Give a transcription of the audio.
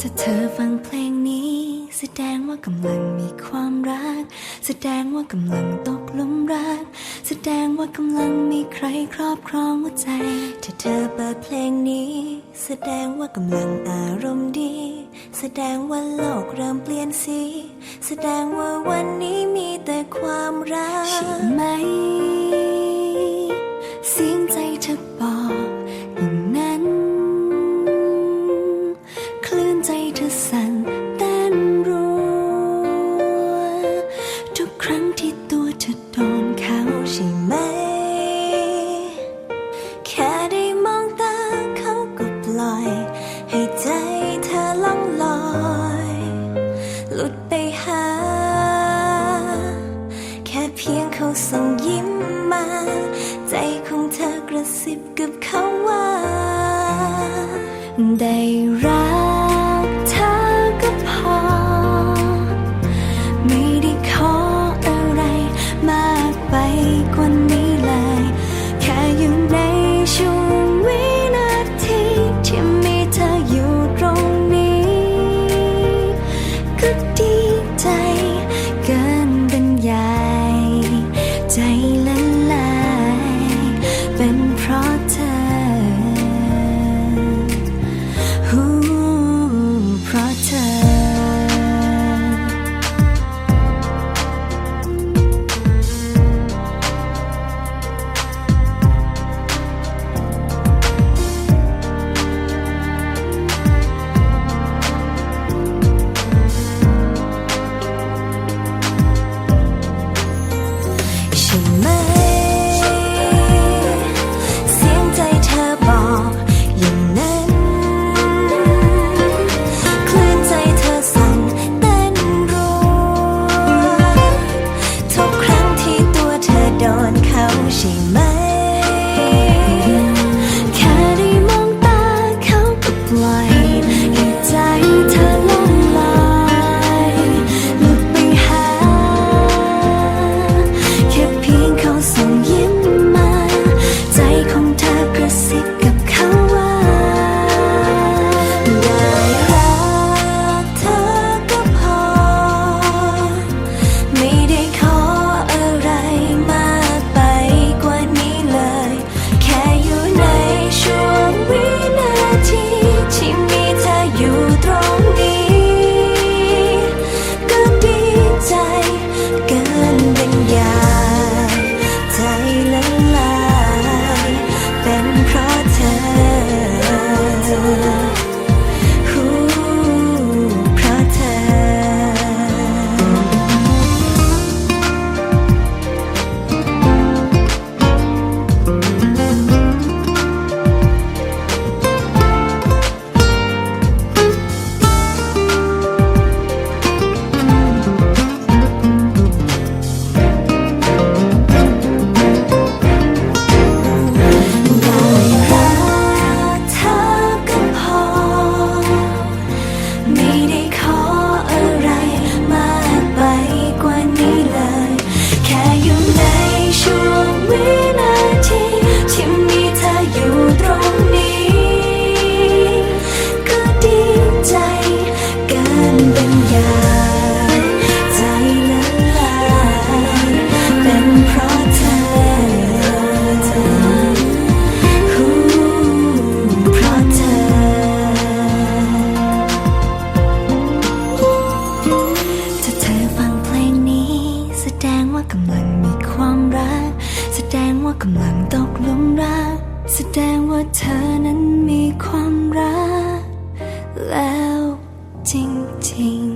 ถ้าเธอฟังเพลงนี้ แสดงว่ากำลังมีความรัก แสดงว่ากำลังตกหลุมรัก แสดงว่ากำลังมีใครครอบครองหัวใจถ้าเธอเปิดเพลงนี้ แสดงว่ากำลังอารมณ์ดี แสดงว่าโลกเริ่มเปลี่ยนสี แสดงว่าวันนี้มีแต่ความรักใช่ไหม ครั้งที่ตัวเธอโดนเขาใช่ไหม แค่ได้มองตาเขาก็ปล่อย ให้ใจเธอล่องลอย หลุดไปหา แค่เพียงเขาส่งยิ้มมา ใจของเธอกระซิบกับเขาว่า ได้รัก กำลังตกหลุมรัก แสดงว่าเธอนั้นมีความรัก แล้วจริงๆ